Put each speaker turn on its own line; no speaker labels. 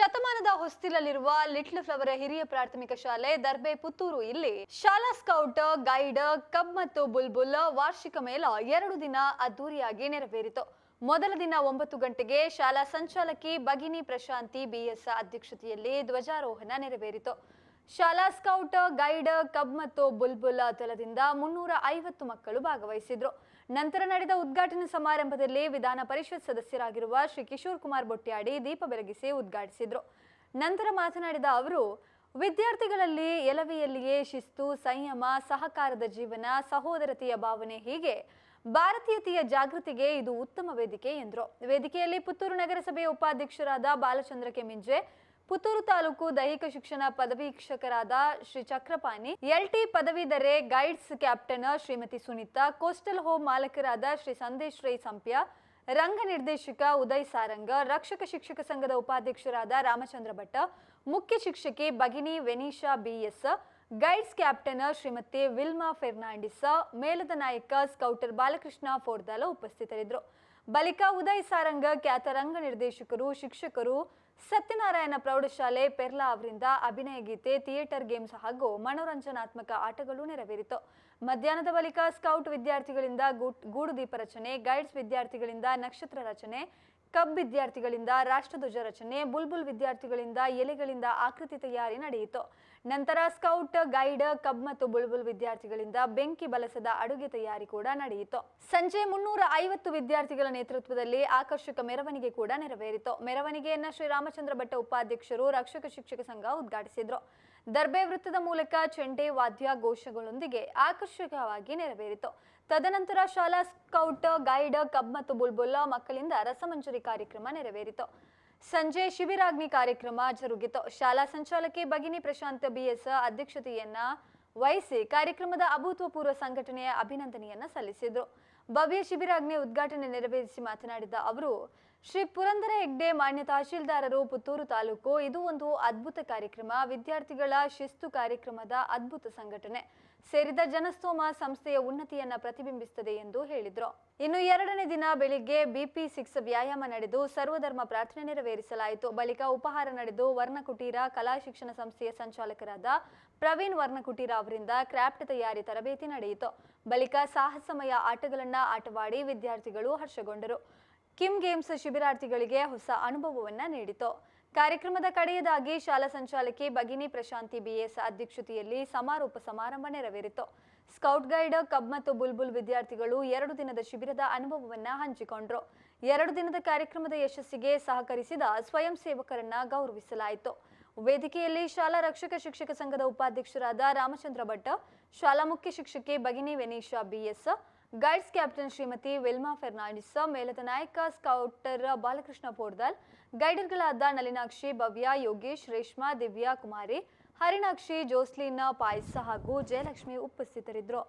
ಶತಮಾನದ ಹೊಸ್ತಿಲಲ್ಲಿರುವ little flower ಹಿರಿಯ ಪ್ರಾಥಮಿಕ ಶಾಲೆ ದರ್ಬೆ ಪುತ್ತೂರು. ಇಲ್ಲಿ ಶಾಲಾ ಸ್ಕೌಟ್, ಗೈಡ್, ಕಬ್ ಮತ್ತು ಬುಲ್ಬುಲ್ ವಾರ್ಷಿಕ ಮೇಳ ಎರಡು ದಿನ ಅದ್ದೂರಿಯಾಗಿ ನೆರವೇರಿತು. ಮೊದಲ ದಿನ ಒಂಬತ್ತು ಗಂಟೆಗೆ ಶಾಲಾ ಸಂಚಾಲಕಿ ಭಗಿನಿ ಪ್ರಶಾಂತಿ ಬಿಎಸ್ ಅಧ್ಯಕ್ಷತೆಯಲ್ಲಿ ಧ್ವಜಾರೋಹಣ ನೆರವೇರಿತು. ಶಾಲಾ ಸ್ಕೌಟ್, ಗೈಡ್, ಕಬ್ ಮತ್ತು ಬುಲ್ಬುಲ್ ದಳದಿಂದ ಮುನ್ನೂರ ಐವತ್ತು ಮಕ್ಕಳು ಭಾಗವಹಿಸಿದ್ರು. ನಂತರ ನಡೆದ ಉದ್ಘಾಟನಾ ಸಮಾರಂಭದಲ್ಲಿ ವಿಧಾನ ಪರಿಷತ್ ಸದಸ್ಯರಾಗಿರುವ ಶ್ರೀ ಕಿಶೋರ್ ಕುಮಾರ್ ಬೊಟ್ಯಾಡಿ ದೀಪ ಬೆಳಗಿಸಿ ಉದ್ಘಾಟಿಸಿದರು. ನಂತರ ಮಾತನಾಡಿದ ಅವರು, ವಿದ್ಯಾರ್ಥಿಗಳಲ್ಲಿ ಎಲವೆಯಲ್ಲಿಯೇ ಶಿಸ್ತು, ಸಂಯಮ, ಸಹಕಾರದ ಜೀವನ, ಸಹೋದರತೆಯ ಭಾವನೆ ಹೀಗೆ ಭಾರತೀಯತೆಯ ಜಾಗೃತಿಗೆ ಇದು ಉತ್ತಮ ವೇದಿಕೆ ಎಂದರು. ವೇದಿಕೆಯಲ್ಲಿ ಪುತ್ತೂರು ನಗರಸಭೆಯ ಉಪಾಧ್ಯಕ್ಷರಾದ ಬಾಲಚಂದ್ರ ಕೆಮಿಂಜೆ ಪುತ್ತೂರು ತಾಲೂಕು ದೈಹಿಕ ಶಿಕ್ಷಣ ಪದವೀಕ್ಷಕರಾದ Shri Chakrapani LT ಪದವೀಧರೆ, guides captain Shrimati Sunita, coastal home ಮಾಲಕರಾದ Shri Sandesh Rai Sampya, ರಂಗ ನಿರ್ದೇಶಕ ಉದಯ್ ಸಾರಂಗ, ರಕ್ಷಕ ಶಿಕ್ಷಕ ಸಂಘದ ಉಪಾಧ್ಯಕ್ಷರಾದ ರಾಮಚಂದ್ರ ಭಟ್ಟ ಮುಖ್ಯ ಶಿಕ್ಷಕಿ ಭಗಿನಿ Venisha B S guides captain Shrimati Wilma Fernandes ಮೇಲದ ನಾಯಕ ಸ್ಕೌಟರ್ ಬಾಲಕೃಷ್ಣ ಫೋರ್ದಾಲ ಉಪಸ್ಥಿತರಿದ್ದರು. ಬಳಿಕ ಉದಯ್ ಸಾರಂಗ, ಖ್ಯಾತ ರಂಗ ನಿರ್ದೇಶಕರು, ಶಿಕ್ಷಕರು ಸತ್ಯನಾರಾಯಣ ಪ್ರೌಢಶಾಲೆ ಪೆರ್ಲಾ ಅವರಿಂದ ಅಭಿನಯ ಗೀತೆ, ಥಿಯೇಟರ್ ಗೇಮ್ಸ್ ಹಾಗೂ ಮನೋರಂಜನಾತ್ಮಕ ಆಟಗಳು ನೆರವೇರಿತು. ಮಧ್ಯಾಹ್ನದ ಬಳಿಕ ಸ್ಕೌಟ್ ವಿದ್ಯಾರ್ಥಿಗಳಿಂದ ಗೂಡು ದೀಪ ರಚನೆ, ಗೈಡ್ಸ್ ವಿದ್ಯಾರ್ಥಿಗಳಿಂದ ನಕ್ಷತ್ರ ರಚನೆ, ಕಬ್ ವಿದ್ಯಾರ್ಥಿಗಳಿಂದ ರಾಷ್ಟ್ರಧ್ವಜ ರಚನೆ, ಬುಲ್ಬುಲ್ ವಿದ್ಯಾರ್ಥಿಗಳಿಂದ ಎಲೆಗಳಿಂದ ಆಕೃತಿ ತಯಾರಿ ನಡೆಯಿತು. ನಂತರ ಸ್ಕೌಟ್, ಗೈಡ್, ಕಬ್ ಮತ್ತು ಬುಲ್ಬುಲ್ ವಿದ್ಯಾರ್ಥಿಗಳಿಂದ ಬೆಂಕಿ ಬಲಸದ ಅಡುಗೆ ತಯಾರಿ ಕೂಡ ನಡೆಯಿತು. ಸಂಜೆ ಮುನ್ನೂರ ಐವತ್ತು ವಿದ್ಯಾರ್ಥಿಗಳ ನೇತೃತ್ವದಲ್ಲಿ ಆಕರ್ಷಕ ಮೆರವಣಿಗೆ ಕೂಡ ನೆರವೇರಿತು. ಮೆರವಣಿಗೆಯನ್ನ ಶ್ರೀರಾಮಚಂದ್ರ ಭಟ್ಟ ಉಪಾಧ್ಯಕ್ಷರು ರಕ್ಷಕ ಶಿಕ್ಷಕ ಸಂಘ ಉದ್ಘಾಟಿಸಿದ್ರು. ದರ್ಬೆ ವೃತ್ತದ ಮೂಲಕ ಚೆಂಡೆ, ವಾದ್ಯ, ಘೋಷಗಳೊಂದಿಗೆ ಆಕರ್ಷಕವಾಗಿ ನೆರವೇರಿತು. ತದನಂತರ ಶಾಲಾ ಸ್ಕೌಟ್, ಗೈಡ್, ಕಬ್ ಮತ್ತು ಬುಲ್ಬುಲ್ ಮಕ್ಕಳಿಂದ ರಸಮಂಜರಿ ಕಾರ್ಯಕ್ರಮ ನೆರವೇರಿತು. ಸಂಜೆ ಶಿಬಿರಾಗ್ನಿ ಕಾರ್ಯಕ್ರಮ ಜರುಗಿತು. ಶಾಲಾ ಸಂಚಾಲಕಿ ಭಗಿನಿ ಪ್ರಶಾಂತ್ ಬಿಎಸ್ ಅಧ್ಯಕ್ಷತೆಯನ್ನ ವಹಿಸಿ ಕಾರ್ಯಕ್ರಮದ ಅಭೂತಪೂರ್ವ ಸಂಘಟನೆಯ ಅಭಿನಂದನೆಯನ್ನ ಸಲ್ಲಿಸಿದ್ರು. ಭವ್ಯ ಶಿಬಿರಾಗ್ನಿ ಉದ್ಘಾಟನೆ ನೆರವೇರಿಸಿ ಮಾತನಾಡಿದ ಅವರು ಶ್ರೀ ಪುರಂದರ ಹೆಗ್ಡೆ ಮಾನ್ಯ ತಹಶೀಲ್ದಾರರು ಪುತ್ತೂರು ತಾಲೂಕು. ಇದು ಒಂದು ಅದ್ಭುತ ಕಾರ್ಯಕ್ರಮ. ವಿದ್ಯಾರ್ಥಿಗಳ ಶಿಸ್ತು ಕಾರ್ಯಕ್ರಮದ ಅದ್ಭುತ ಸಂಘಟನೆ. ಸೇರಿದ ಜನಸ್ತೋಮ ಸಂಸ್ಥೆಯ ಉನ್ನತಿಯನ್ನ ಪ್ರತಿಬಿಂಬಿಸುತ್ತದೆ ಎಂದು ಹೇಳಿದರು. ಇನ್ನು ಎರಡನೇ ದಿನ ಬೆಳಿಗ್ಗೆ ಬಿಪಿ ಸಿಕ್ಸ್ ವ್ಯಾಯಾಮ ನಡೆದು ಸರ್ವಧರ್ಮ ಪ್ರಾರ್ಥನೆ ನೆರವೇರಿಸಲಾಯಿತು. ಬಳಿಕ ಉಪಹಾರ ನಡೆದು ವರ್ಣಕುಟೀರ ಕಲಾ ಶಿಕ್ಷಣ ಸಂಸ್ಥೆಯ ಸಂಚಾಲಕರಾದ ಪ್ರವೀಣ್ ವರ್ಣಕುಟೀರ ಅವರಿಂದ ಕ್ರಾಫ್ಟ್ ತಯಾರಿ ತರಬೇತಿ ನಡೆಯಿತು. ಬಳಿಕ ಸಾಹಸಮಯ ಆಟಗಳನ್ನ ಆಟವಾಡಿ ವಿದ್ಯಾರ್ಥಿಗಳು ಹರ್ಷಗೊಂಡರು. ಕಿಮ್ ಗೇಮ್ಸ್ ಶಿಬಿರಾರ್ಥಿಗಳಿಗೆ ಹೊಸ ಅನುಭವವನ್ನ ನೀಡಿತು. ಕಾರ್ಯಕ್ರಮದ ಕಡೆಯದಾಗಿ ಶಾಲಾ ಸಂಚಾಲಕಿ ಭಗಿನಿ ಪ್ರಶಾಂತಿ ಬಿಎಸ್ ಅಧ್ಯಕ್ಷತೆಯಲ್ಲಿ ಸಮಾರೋಪ ಸಮಾರಂಭ ನೆರವೇರಿತು. ಸ್ಕೌಟ್ ಗೈಡ್ ಕಬ್ ಮತ್ತು ಬುಲ್ಬುಲ್ ವಿದ್ಯಾರ್ಥಿಗಳು ಎರಡು ದಿನದ ಶಿಬಿರದ ಅನುಭವವನ್ನ ಹಂಚಿಕೊಂಡ್ರು. ಎರಡು ದಿನದ ಕಾರ್ಯಕ್ರಮದ ಯಶಸ್ಸಿಗೆ ಸಹಕರಿಸಿದ ಸ್ವಯಂ ಸೇವಕರನ್ನ ಗೌರವಿಸಲಾಯಿತು. ವೇದಿಕೆಯಲ್ಲಿ ಶಾಲಾ ರಕ್ಷಕ ಶಿಕ್ಷಕ ಸಂಘದ ಉಪಾಧ್ಯಕ್ಷರಾದ ರಾಮಚಂದ್ರ ಭಟ್, ಶಾಲಾ ಮುಖ್ಯ ಶಿಕ್ಷಕಿ ಭಗಿನಿ Venisha B S guides captain Shrimati Wilma Fernandes, ಮೇಲದ ನಾಯಕ ಸ್ಕೌಟರ್ ಬಾಲಕೃಷ್ಣ ಪೋರ್ದಾಲ್, ಗೈಡರ್ಗಳಾದ ನಲಿನಾಕ್ಷಿ ಭವ್ಯ ಯೋಗೇಶ್, ರೇಷ್ಮಾ, ದಿವ್ಯಾ ಕುಮಾರಿ, ಹರಿಣಾಕ್ಷಿ, ಜೋಸ್ಲಿನ್ ಪಾಯಸ ಹಾಗೂ ಜಯಲಕ್ಷ್ಮಿ ಉಪಸ್ಥಿತರಿದ್ದರು.